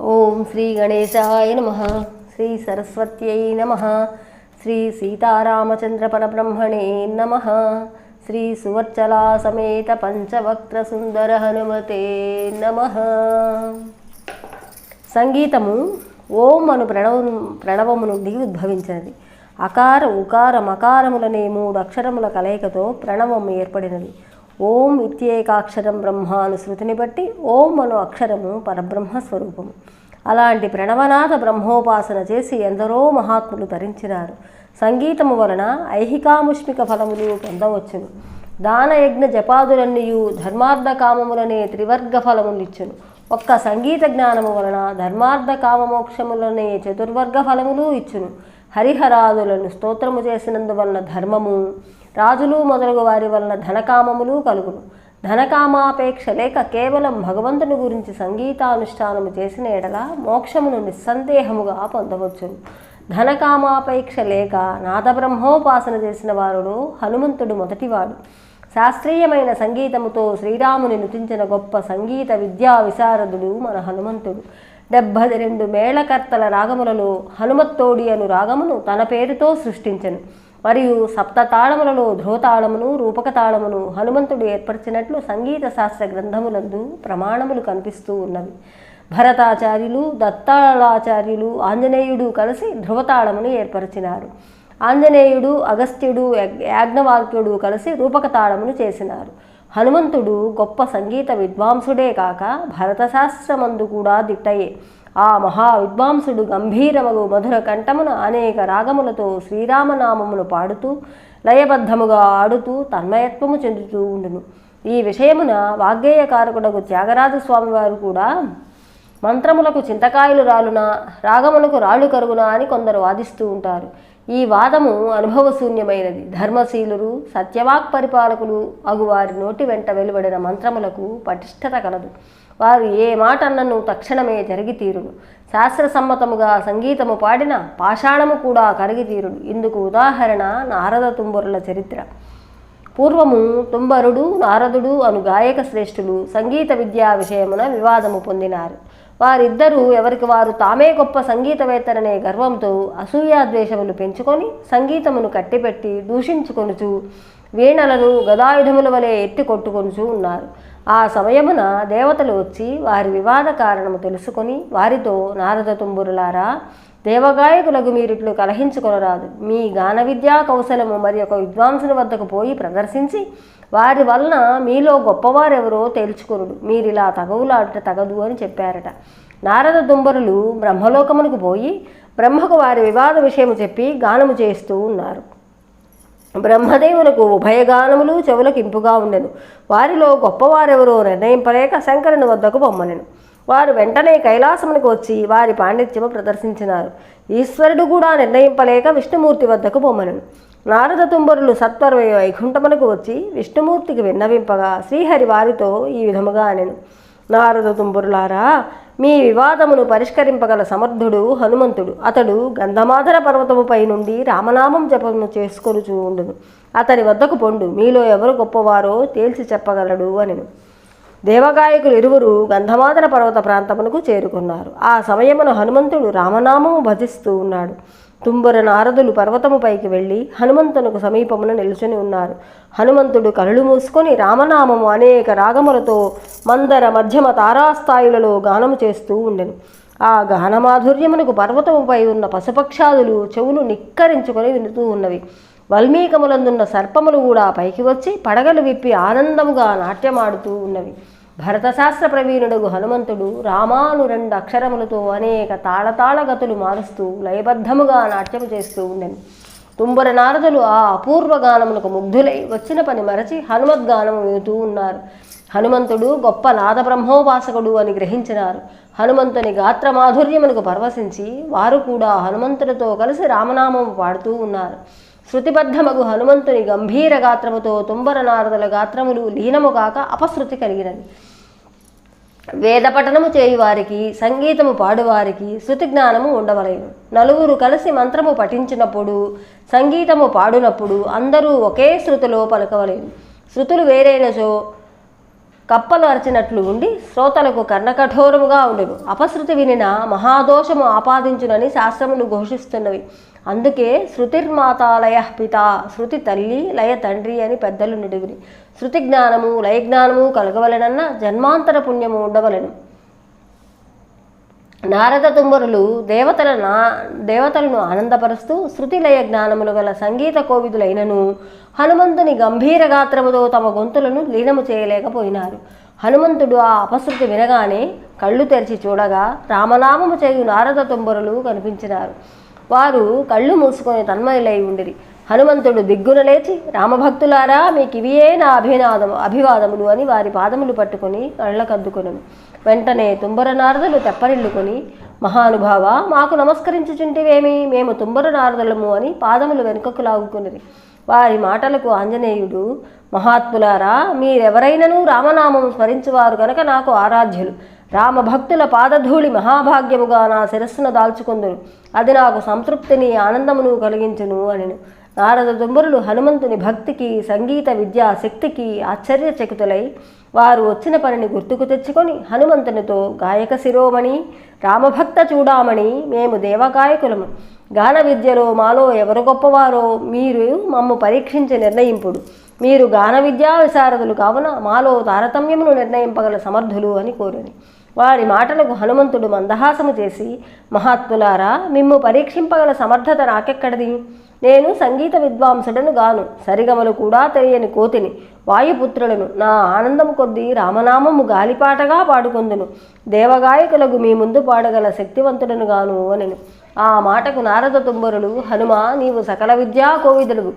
ఓం శ్రీ గణేశాయ నమ శ్రీ సరస్వత్యై నమ శ్రీ సీతారామచంద్ర పరబ్రహ్మణే నమ శ్రీ సువర్చలా సమేత పంచవక్త్ర సుందర హనుమతే నమ. సంగీతము ఓం అను ప్రణవ ప్రణవము నుండి ఉద్భవించినది. అకార ఉకార మకారములనే మూడు అక్షరముల కలయికతో ప్రణవం ఏర్పడినది. ఓం ఇత్యేకాక్షరం బ్రహ్మ అను శృతిని బట్టి ఓం అను అక్షరము పరబ్రహ్మ స్వరూపము. అలాంటి ప్రణవనాథ బ్రహ్మోపాసన చేసి ఎందరో మహాత్ములు తరించినారు. సంగీతము వలన ఐహికాముష్మిక ఫలములు పొందవచ్చును. దానయజ్ఞ జపాదులన్నీయు ధర్మార్థ కామములనే త్రివర్గ ఫలములిచ్చును. ఒక్క సంగీత జ్ఞానము వలన ధర్మార్థ కామమోక్షములనే చతుర్వర్గ ఫలములు ఇచ్చును. హరిహరాదులను స్తోత్రము చేసినందువలన ధర్మము రాజులు మొదలగు వారి వలన ధనకామములు కలుగును. ధనకామాపేక్ష లేక కేవలం భగవంతుని గురించి సంగీతానుష్ఠానము చేసిన ఎడల మోక్షమును నిస్సందేహముగా పొందవచ్చును. ధనకామాపేక్ష లేక నాదబ్రహ్మోపాసన చేసిన వారుడు హనుమంతుడు మొదటివాడు. శాస్త్రీయమైన సంగీతముతో శ్రీరాముని నృతించిన గొప్ప సంగీత విద్యా విశారదుడు మన హనుమంతుడు. డెబ్బై రెండు మేళకర్తల రాగములలో హనుమత్తోడి అను రాగమును తన పేరుతో సృష్టించను. మరియు సప్త తాళములలో ధ్రువతాళమును రూపక తాళమును హనుమంతుడు ఏర్పరిచినట్లు సంగీత శాస్త్ర గ్రంథములందు ప్రమాణములు కనిపిస్తూ ఉన్నవి. భరతాచార్యులు దత్తాళాచార్యులు ఆంజనేయుడు కలిసి ధ్రువతాళమును ఏర్పరిచినారు. ఆంజనేయుడు అగస్త్యుడు యగ్- యాజ్ఞవాల్క్యుడు కలిసి రూపక తాళమును చేసినారు. హనుమంతుడు గొప్ప సంగీత విద్వాంసుడే కాక భరతశాస్త్రమందు కూడా దిట్టయే. ఆ మహా విద్వాంసుడు గంభీరమగు మధుర కంఠమున అనేక రాగములతో శ్రీరామనామమును పాడుతూ లయబద్ధముగా ఆడుతూ తన్మయత్వము చెందుతూ ఉండును. ఈ విషయమున వాగ్గేయకారకుడకు త్యాగరాజ స్వామివారు కూడా మంత్రములకు చింతకాయలు రాలునా రాగములకు రాళ్ళు కరుగునా అని కొందరు వాదిస్తూ ఉంటారు. ఈ వాదము అనుభవశూన్యమైనది. ధర్మశీలురు సత్యవాక్ పరిపాలకులు అగు వారి నోటి వెంట వెలువడిన మంత్రములకు పటిష్టత కలదు. వారు ఏ మాట అన్నను తక్షణమే జరిగి తీరును శాస్త్రసమ్మతముగా సంగీతము పాడిన పాషాణము కూడా కరిగి తీరును ఇందుకు ఉదాహరణ నారద తుంబరుల చరిత్ర. పూర్వము తుంబరుడు నారదుడు అను గాయక శ్రేష్ఠులు సంగీత విద్యా విషయమున వివాదము పొందినారు. వారిద్దరూ ఎవరికి వారు తామే గొప్ప సంగీతవేత్తరనే గర్వంతో అసూయాద్వేషములు పెంచుకొని సంగీతమును కట్టిపెట్టి దూషించుకొనుచు వీణలను గదాయుధముల వలె ఎత్తి కొట్టుకొనుచు ఉన్నారు. ఆ సమయమున దేవతలు వచ్చి వారి వివాద కారణము తెలుసుకొని వారితో నారద తుంబురులారా దేవగాయకులకు మీరిట్లు కలహించుకొనరాదు. మీ గాన విద్యా కౌశలము మరి ఒక విద్వాంసుని వద్దకు పోయి ప్రదర్శించి వారి వలన మీలో గొప్పవారెవరో తేల్చుకొనుడు. మీరిలా తగవులాట తగదు అని చెప్పారట. నారద దుంబరులు బ్రహ్మలోకమునకు పోయి బ్రహ్మకు వారి వివాద విషయము చెప్పి గానము చేస్తూ ఉన్నారు. బ్రహ్మదేవులకు ఉభయగానములు చెవులకు ఇంపుగా ఉండెను. వారిలో గొప్పవారెవరో నిర్ణయింపలేక శంకరుని వద్దకు పొమ్మనెను. వారు వెంటనే కైలాసమునకు వచ్చి వారి పాండిత్యము ప్రదర్శించినారు. ఈశ్వరుడు కూడా నిర్ణయింపలేక విష్ణుమూర్తి వద్దకు బొమ్మలను నారద తుంబరులు సత్వర వైకుంఠమునకు వచ్చి విష్ణుమూర్తికి విన్నవింపగా శ్రీహరి వారితో ఈ విధముగా అనెను. నారద తుంబురులారా మీ వివాదమును పరిష్కరింపగల సమర్థుడు హనుమంతుడు. అతడు గంధమాధర పర్వతముపై నుండి రామనామం జపమును చేసుకొనుచూ ఉండును. అతని వద్దకు పొండు. మీలో ఎవరు గొప్పవారో తేల్చి చెప్పగలడు అనెను. దేవగాయకులు ఇరువురు గంధమాధర పర్వత ప్రాంతమునకు చేరుకున్నారు. ఆ సమయమున హనుమంతుడు రామనామము భజిస్తూ ఉన్నాడు. తుంబుర నారదులు పర్వతము పైకి వెళ్ళి హనుమంతునకు సమీపమున నిలుచుని ఉన్నారు. హనుమంతుడు కళ్ళు మూసుకొని రామనామము అనేక రాగములతో మందర మధ్యమ తారాస్థాయిలలో గానము చేస్తూ ఉండెను. ఆ గానమాధుర్యమునకు పర్వతముపై ఉన్న పశుపక్షాదులు చెవులు నిక్కరించుకొని వినుతూ ఉన్నవి. వల్మీకములందున్న సర్పములు కూడా పైకి వచ్చి పడగలు విప్పి ఆనందముగా నాట్యమాడుతూ ఉన్నవి. భరతశాస్త్ర ప్రవీణుడు హనుమంతుడు రామాను రెండు అక్షరములతో అనేక తాళతాళగతులు మారుస్తూ లయబద్ధముగా నాట్యము చేస్తూ ఉండెను. తుంబర నారదులు ఆ అపూర్వ గానమునకు ముగ్ధులై వచ్చిన పని మరచి హనుమద్గానము వినుతూ ఉన్నారు. హనుమంతుడు గొప్ప నాద బ్రహ్మోపాసకుడు అని గ్రహించినారు. హనుమంతుని గాత్ర మాధుర్యమునకు పరవశించి వారు కూడా హనుమంతుడితో కలిసి రామనామము పాడుతూ ఉన్నారు. శృతిబద్ధమగు హనుమంతుని గంభీర గాత్రముతో తుంబర నారదుల గాత్రములు లీనము కాక అపశృతి కలిగినది వేద పఠనము చేయువారికి సంగీతము పాడువారికి శృతి జ్ఞానము ఉండవలేను. నలుగురు కలిసి మంత్రము పఠించినప్పుడు సంగీతము పాడునప్పుడు అందరూ ఒకే శృతిలో పలకవలేను. శృతులు వేరైనచో కప్పలు అరిచినట్లు ఉండి శ్రోతలకు కర్ణకఠోరముగా ఉండును. అపశృతి వినిన మహాదోషము ఆపాదించునని శాస్త్రములు ఘోషిస్తున్నవి. అందుకే శృతిర్మాతాలయ పిత శృతి తల్లి లయ తండ్రి అని పెద్దలు నిడుగుని శృతి జ్ఞానము లయ జ్ఞానము కలగవలెనన్న జన్మాంతర పుణ్యము ఉండవలెను. నారద తుమ్మరులు దేవతల నా దేవతలను ఆనందపరుస్తూ శృతిలయ జ్ఞానములు గల సంగీత కోవిదులైనను హనుమంతుని గంభీర గాత్రముతో తమ గొంతులను లీనము చేయలేకపోయినారు. హనుమంతుడు ఆ అపశృతి వినగానే కళ్ళు తెరిచి చూడగా రామనామము చేయు నారద తుమ్మరులు కనిపించినారు. వారు కళ్ళు మూసుకొని తన్మయులై ఉండిరి. హనుమంతుడు దిగ్గున లేచి రామభక్తులారా మీకు ఇవియే నా అభినాదము అభివాదములు అని వారి పాదములు పట్టుకొని కళ్ళకద్దుకొనను వెంటనే తుంబర నారదులు తెప్పరిల్లుకొని మహానుభావ మాకు నమస్కరించుచుంటివేమి? మేము తుంబర నారదులము అని పాదములు వెనుకకు లాగుకొనిరి. వారి మాటలకు ఆంజనేయుడు మహాత్ములారా మీరెవరైనను రామనామం స్మరించువారు గనక నాకు ఆరాధ్యులు. రామభక్తుల పాదధూళి మహాభాగ్యముగా నా శిరస్సును దాల్చుకుందును అది నాకు సంతృప్తిని ఆనందమును కలిగించును అనిను. నారద దుంబరులు హనుమంతుని భక్తికి సంగీత విద్యా శక్తికి ఆశ్చర్యచకితులై వారు వచ్చిన పనిని గుర్తుకు తెచ్చుకొని హనుమంతునితో గాయక శిరోమణి రామభక్త చూడామణి మేము దేవగాయకులము. గాన విద్యలో మాలో ఎవరు గొప్పవారో మీరు మమ్ము పరీక్షించి నిర్ణయింపుడు. మీరు గాన విద్యా విశారదులు కావున మాలో తారతమ్యమును నిర్ణయింపగల సమర్థులు అని కోరింది వారి మాటలకు హనుమంతుడు మందహాసము చేసి మహాత్ములారా మిమ్ము పరీక్షింపగల సమర్థత నాకెక్కడిది? నేను సంగీత విద్వాంసుడను గాను సరిగమలు కూడా తెలియని కోతిని వాయుపుత్రులను నా ఆనందము కొద్దీ రామనామము గాలిపాటగా పాడుకొందును. దేవగాయకులకు మీ ముందు పాడగల శక్తివంతుడను గాను అనెను. ఆ మాటకు నారద తుంబరులు హనుమ నీవు సకల విద్యా కోవిదుడు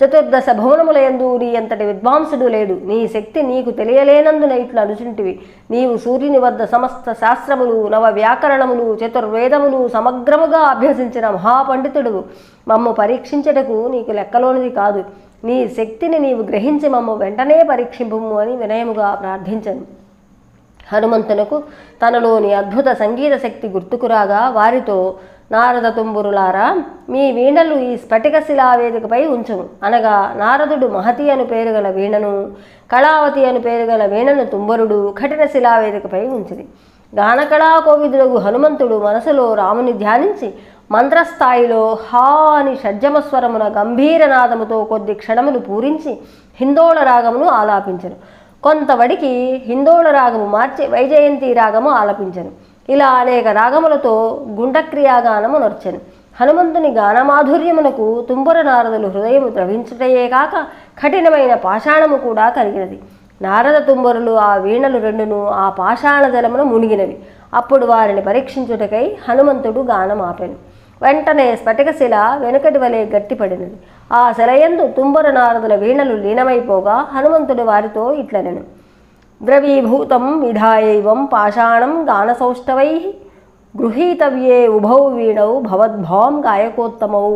చతుర్దశ భువనములయందు నీ అంతటి విద్వాంసుడు లేడు. నీ శక్తి నీకు తెలియలేనందున ఇట్లా అనుచుంటివి నీవు సూర్యుని వద్ద సమస్త శాస్త్రములు నవ వ్యాకరణములు చతుర్వేదములు సమగ్రముగా అభ్యసించిన మహాపండితుడు. మమ్ము పరీక్షించటకు నీకు లెక్కలోనిది కాదు. నీ శక్తిని నీవు గ్రహించి మమ్ము వెంటనే పరీక్షింపుము అని వినయముగా ప్రార్థించను. హనుమంతునకు తనలోని అద్భుత సంగీత శక్తి గుర్తుకురాగా వారితో నారద తుంబురులారా మీ వీణలు ఈ స్ఫటిక శిలావేదికపై ఉంచుము అనగా నారదుడు మహతి అను పేరు గల వీణను కళావతి అను పేరు గల వీణను తుంబరుడు కఠిన శిలావేదికపై ఉంచిది. గానకళా కోవిదులకు హనుమంతుడు మనసులో రాముని ధ్యానించి మంత్రస్థాయిలో హా అని షడ్జమస్వరమున గంభీర నాదముతో కొద్ది క్షణములు పూరించి హిందోళ రాగమును ఆలాపించను. కొంతవడికి హిందోళ రాగము మార్చి వైజయంతి రాగము ఆలపించను. ఇలా అనేక రాగములతో గుండక్రియాగానము నర్చెను హనుమంతుని గానమాధుర్యమునకు తుంబుర నారదులు హృదయము ద్రవించుటయే కాక కఠినమైన పాషాణము కూడా కలిగినది. నారద తుంబరులు ఆ వీణలు రెండును ఆ పాషాణ జలమును మునిగినవి. అప్పుడు వారిని పరీక్షించుటకై హనుమంతుడు గానం ఆపెను వెంటనే స్ఫటికశిల వెనుకటి వలె గట్టిపడినది. ఆ శిలయందు తుంబర నారదుల వీణలు లీనమైపోగా హనుమంతుడు వారితో ఇట్లనెను. ద్రవీభూతం విధాయైవం పాషాణం గానసౌష్ఠవై గృహీతవ్యే ఉభౌ వీణౌ భవద్భాం గాయకోత్తమౌ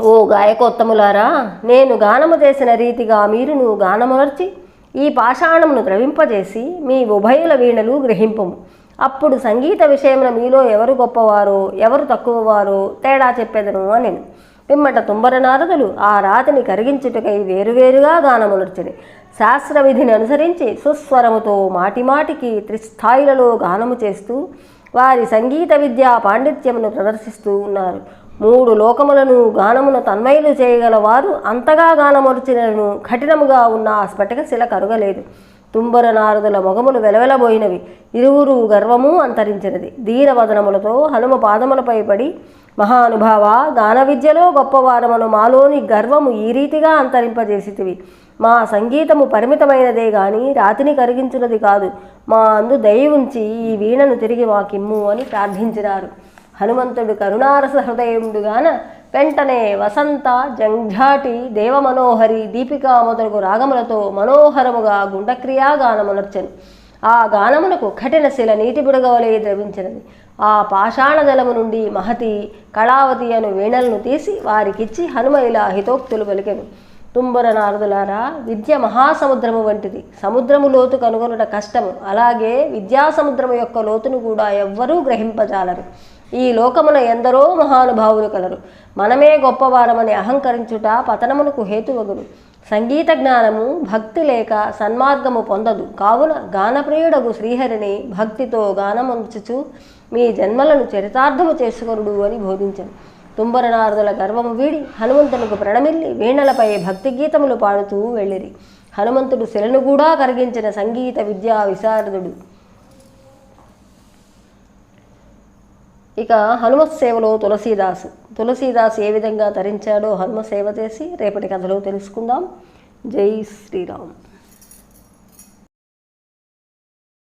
ఓ గాయకోత్తములారా నేను గానము చేసిన రీతిగా మీరును గానమునర్చి ఈ పాషాణమును ద్రవింపజేసి మీ ఉభయుల వీణలు గ్రహింపము. అప్పుడు సంగీత విషయమున మీలో ఎవరు గొప్పవారో ఎవరు తక్కువవారో తేడా చెప్పేదను అని పిమ్మట తుంబర నారదులు ఆ రాతిని కరిగించుటకై వేరువేరుగా గానమునర్చిని శాస్త్ర విధిని అనుసరించి సుస్వరముతో మాటిమాటికి త్రిస్థాయిలలో గానము చేస్తూ వారి సంగీత విద్యా పాండిత్యమును ప్రదర్శిస్తూ ఉన్నారు. మూడు లోకములను గానమును తన్మయులు చేయగలవారు అంతగా గానమొరిచినను కఠినముగా ఉన్న ఆ స్ఫటిక శిల కరుగలేదు. తుంబర నారదుల మొగములు వెలవెలబోయినవి. ఇరువురు గర్వము అంతరించినది. దీనవదనములతో హనుమ పాదములపై పడి మహానుభావ గాన విద్యలో గొప్పవారమను మాలోని గర్వము ఈ రీతిగా అంతరింపజేసితివి. మా సంగీతము పరిమితమైనదే గాని రాతిని కరిగించున్నది కాదు. మా అందు దయ ఉంచి ఈ వీణను తిరిగి మాకిమ్ము అని ప్రార్థించినారు. హనుమంతుడు కరుణారస హృదయుడుగాన వెంటనే వసంత జంఝాటి దేవమనోహరి దీపికా మొదలగు రాగములతో మనోహరముగా గుండక్రియాగానమునర్చెను ఆ గానమునకు కఠిన శిల నీటి బుడగవలే ద్రవించినది. ఆ పాషాణ జలము నుండి మహతి కళావతి అను వీణలను తీసి వారికిచ్చి హనుమ ఇలా హితోక్తులు పలికెను. తుంబర నారదులారా విద్య మహాసముద్రము వంటిది. సముద్రము లోతు కనుగొనుట కష్టము. అలాగే విద్యాసముద్రము యొక్క లోతును కూడా ఎవ్వరూ గ్రహింపజాలరు. ఈ లోకమున ఎందరో మహానుభావులు కలరు. మనమే గొప్పవారమని అహంకరించుట పతనమునకు హేతువగును. సంగీత జ్ఞానము భక్తి లేక సన్మార్గము పొందదు. కావున గానప్రియుడగు శ్రీహరిని భక్తితో గానమంచుచు మీ జన్మలను చరితార్థము చేసుకొనుడు అని బోధించను. తుంబరనారదుల గర్వము వీడి హనుమంతునికి ప్రణమిల్లి వీణలపై భక్తి గీతములు పాడుతూ వెళ్ళిరి. హనుమంతుడు శిలను కూడా కరిగించిన సంగీత విద్యా విశారదుడు. ఇక హనుమత్ సేవలో తులసీదాస్. తులసీదాస్ ఏ విధంగా తరించాడో హనుమ సేవ చేసి రేపటి కథలో తెలుసుకుందాం. జై శ్రీరామ్.